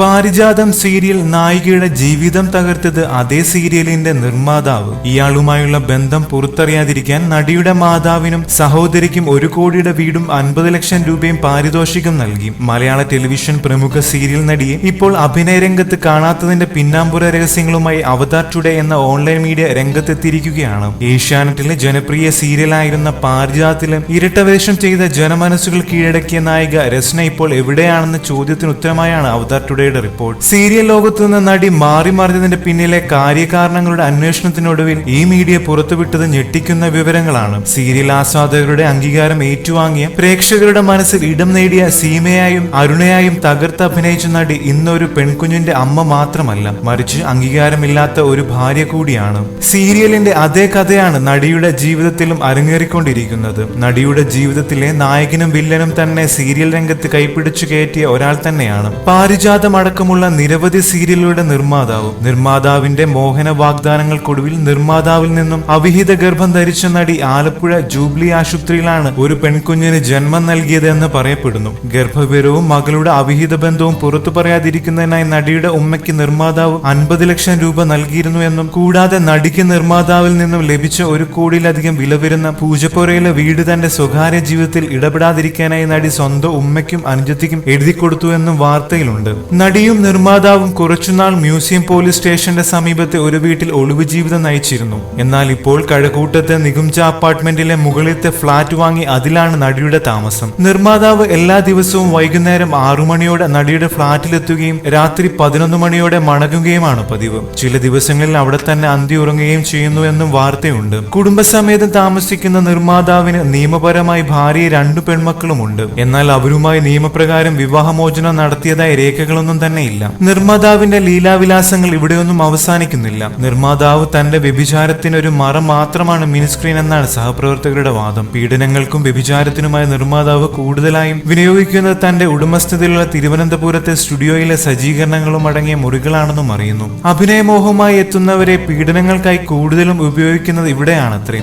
പാരിജാതം serial നായികയുടെ ജീവിതം തകർത്തത് അതേ സീരിയലിന്റെ നിർമ്മാതാവ്. ഇയാളുമായുള്ള ബന്ധം പുറത്തറിയാതിരിക്കാൻ നടിയുടെ മാതാവിനും സഹോദരിക്കും ഒരു കോടിയുടെ വീടും അൻപത് ലക്ഷം രൂപയും പാരിതോഷികം നൽകി. മലയാള ടെലിവിഷൻ പ്രമുഖ സീരിയൽ നടിയെ ഇപ്പോൾ അഭിനയ രംഗത്ത് കാണാത്തതിന്റെ പിന്നാമ്പുറ രഹസ്യങ്ങളുമായി അവതാർ ടുഡേ എന്ന ഓൺലൈൻ മീഡിയ രംഗത്തെത്തിയിരിക്കുകയാണ്. ഏഷ്യാനെറ്റിലെ ജനപ്രിയ സീരിയലായിരുന്ന പാരിജാതത്തിലെ ഇരട്ടവേഷം ചെയ്ത ജനമനസ്സുകൾ കീഴടക്കിയ നായിക രസ്ന ഇപ്പോൾ എവിടെയാണെന്ന ചോദ്യത്തിന് ഉത്തരമായാണ് അവതാർ ടുഡേയുടെ റിപ്പോർട്ട്. സീരിയൽ ലോകത്തു നിന്ന് നടി മാറി മറിഞ്ഞതിന്റെ പിന്നിലെ കാര്യകാരണങ്ങളുടെ അന്വേഷണത്തിനൊടുവിൽ ഈ മീഡിയ പുറത്തുവിട്ടത് ഞെട്ടിക്കുന്ന വിവരങ്ങളാണ്. സീരിയൽ ആസ്വാദകരുടെ അംഗീകാരം ഏറ്റുവാങ്ങിയ പ്രേക്ഷകരുടെ മനസ്സിൽ ഇടം നേടിയ സീമയായും അരുണയായും തകർത്ത് അഭിനയിച്ച നടി ഇന്നൊരു പെൺകുഞ്ഞിന്റെ അമ്മ മാത്രമല്ല മറിച്ച് അംഗീകാരമില്ലാത്ത ഒരു ഭാര്യ കൂടിയാണ്. സീരിയലിന്റെ അതേ കഥയാണ് നടിയുടെ ജീവിതത്തിലും അരങ്ങേറിക്കൊണ്ടിരിക്കുന്നത്. നടിയുടെ ജീവിതത്തിലെ നായകനും വില്ലനും തന്നെ സീരിയൽ രംഗത്ത് കൈപ്പിടിച്ചു കയറ്റിയ ഒരാൾ തന്നെയാണ്. പാരിജാതം അടക്കമുള്ള നിരവധി സീരിയലുകളുടെ നിർമ്മാതാവ് നിർമ്മാതാവിന്റെ മോഹന വാഗ്ദാനങ്ങൾക്കൊടുവിൽ നിർമ്മാതാവിൽ നിന്നും അവിഹിത ഗർഭം ധരിച്ച നടി ആലപ്പുഴ ജൂബിലി ആശുപത്രിയിലാണ് ഒരു പെൺകുഞ്ഞിന് ജന്മം നൽകിയത് എന്ന് പറയപ്പെടുന്നു. ഗർഭവിവരവും മകളുടെ അവിഹിത ബന്ധവും പുറത്തു പറയാതിരിക്കുന്നതിനായി നടിയുടെ ഉമ്മയ്ക്ക് നിർമ്മാതാവ് അൻപത് ലക്ഷം രൂപ നൽകിയിരുന്നു എന്നും കൂടാതെ നടിക്ക് നിർമ്മാതാവിൽ നിന്നും ലഭിച്ച ഒരു കോടിയിലധികം വില വരുന്ന പൂജപ്പുരയിലെ വീട് തന്റെ സ്വകാര്യ ജീവിതത്തിൽ ഇടപെടാതിരിക്കാനായി നടി സ്വന്തം ഉമ്മയ്ക്കും അനുജത്തിക്കും എഴുതി കൊടുത്തു എന്നും വാർത്തയിലുണ്ട്. നടിയും നിർമ്മാതാവും കുറച്ചുനാൾ മ്യൂസിയം പോലീസ് സ്റ്റേഷന്റെ സമീപത്തെ ഒരു വീട്ടിൽ ഒളിവ് ജീവിതം നയിച്ചിരുന്നു. എന്നാൽ ഇപ്പോൾ കഴക്കൂട്ടത്തെ നികുംജ അപ്പാർട്ട്മെന്റിലെ മുകളിലത്തെ ഫ്ളാറ്റ് വാങ്ങി അതിലാണ് നടിയുടെ താമസം. നിർമ്മാതാവ് എല്ലാ ദിവസവും വൈകുന്നേരം ആറു മണിയോടെ നടിയുടെ ഫ്ളാറ്റിലെത്തുകയും രാത്രി പതിനൊന്ന് മണിയോടെ മടങ്ങുകയുമാണ് പതിവ്. ചില ദിവസങ്ങളിൽ അവിടെ തന്നെ അന്തി ഉറങ്ങുകയും ചെയ്യുന്നു എന്നും വാർത്തയുണ്ട്. കുടുംബസമേതം താമസിക്കുന്ന നിർമ്മാതാവിന് നിയമപരമായി ഭാര്യ രണ്ടു പെൺമക്കളുമുണ്ട്. എന്നാൽ അവരുമായി നിയമപ്രകാരം വിവാഹമോചനം നടത്തിയതായി രേഖകളൊന്നും തന്നെ ഇല്ല. നിർമ്മാതാവിന്റെ ലീലാവിലാസങ്ങൾ ഇവിടെയൊന്നും അവസാനിക്കുന്നില്ല. നിർമ്മാതാവ് തന്റെ വ്യഭിചാരത്തിന് ഒരു മറ മാത്രമാണ് മിനിസ്ക്രീൻ എന്നാണ് സഹപ്രവർത്തകരുടെ വാദം. പീഡനങ്ങൾക്കും വ്യഭിചാരത്തിനുമായി നിർമ്മാതാവ് കൂടുതലായും വിനിയോഗിക്കുന്നത് തന്റെ ഉടമസ്ഥതയിലുള്ള തിരുവനന്തപുരത്തെ സ്റ്റുഡിയോയിലെ സജ്ജീകരണങ്ങളും അടങ്ങിയ മുറികളാണെന്നും അറിയുന്നു. അഭിനയമോഹമായി എത്തുന്നവരെ പീഡനങ്ങൾക്കായി കൂടുതലും ഉപയോഗിക്കുന്നത് ഇവിടെയാണത്രേ.